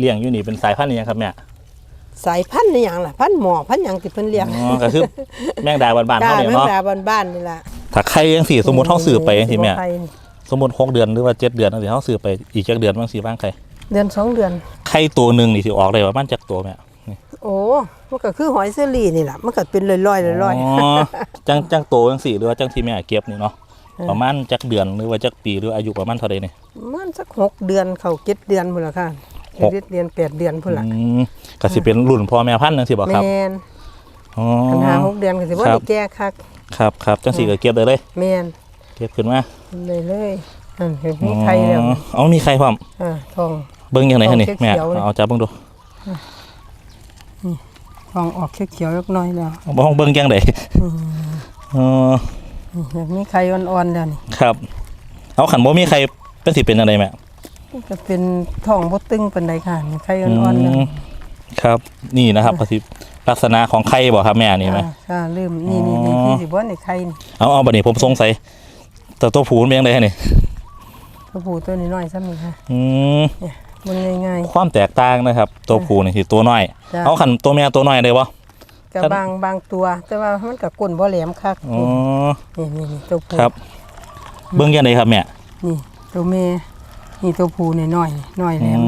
เลี้ยงอยู่นี่เป็นสายพันธุ์นี้ครับแม่สายพันธุ์นี่หยังล่ะพันธุ์หมอพันธุ์หยังที่เพิ่นเลี้ยงอ๋อก็คือแมงดาบานๆกล้าเท่านี้แม่เนาะ ดาบ้านๆนี่ล่ะถ้าใครยังสี่สมมุติเฮาซื้อไปจังซี่แม่สิบ่ไข่นี่สมมุติ6เดือนหรือว่า7เดือนจังซี่เฮาซื้อไปอีกจักเดือนบางสิบ้างใครเดือนสองเดือนไข่ตัวหนึงนี่สิออกได้ประมาณจักตัวแม่นี่โอ้มันก็คือหอยเซอรี่นี่ล่ะมันก็เป็นลอยๆลอย อ๋อจังจังโตจังสี่หรือว่าจังที่แม่เก็บนี่เนาะประมาณจักเดือนหรือว่าจักปีหรืออายุประมาณเท่าใดนี่ๆมันสักหกเดือนเข้าเจ็ดเดือนพุ่นล่ะค่ะ หก เจ็ดเดือนแปดเดือนพุ่นล่ะอืมก็สิเป็นรุ่นพ่อแม่พันธุ์จังซี่บ่ครับแม่นอ๋อปัญหาหกเดือนก็สิบ่ครัได้บ แก้คักครับครับจังสี่ก็เก็บได้เลย แม่นเก็บขึ้นมาเลยเลยนั่นเห็นมีไข่แล้วอ๋ออ๋อมีไข่พร้อม อ่าทอง เบิ่งยังไงฮะนี่เอาแม่เขียวๆเลย เอาจับเบิ่งดูทองออกเขียวๆเล็กน้อยแล้วเอาบ้องเบิ่งยังไดอ๋อนี่อยากมีไข่อ่อนๆแล้วนี่ครับ เอาขันบ่มีใครเป็นสิเป็นอะไรแม่มัน ก็เป็นท้องบ่ตึงปานใดค่ะนี่ไข่อ่อนๆแล้วมครับ นี่นะครับก็สิลักษณะของไข่บ่ครับแม่นี่ไหมอ่าค่ะลืมนี่นี่นี่อ๋อพี่สิบ่นี่ไข่นี่เอาเอาบัดนี้ผมสงสัยแต่ตัวผูมันเป็นยังไงฮะนี่ตัวผู้ตัวนี้น้อยซ้ำนี่ค่ะอืมเนี่ยมันง่ายความแตกต่างนะครับ ตัวผูนี่สิตัวน้อยจ้ะเอาขันตัวแม่ตัวน้อยได้บ่ๆก็บางบางตัว แต่ว่ามันก็ก้นบ่แหลมคักอ๋อนี่นี่นี่ตัวผู้ครับ เบิ่งยังไงครับแม่นี่ตัวแม่ นี่ตัวผู้นี่น้อยน้อยแหลม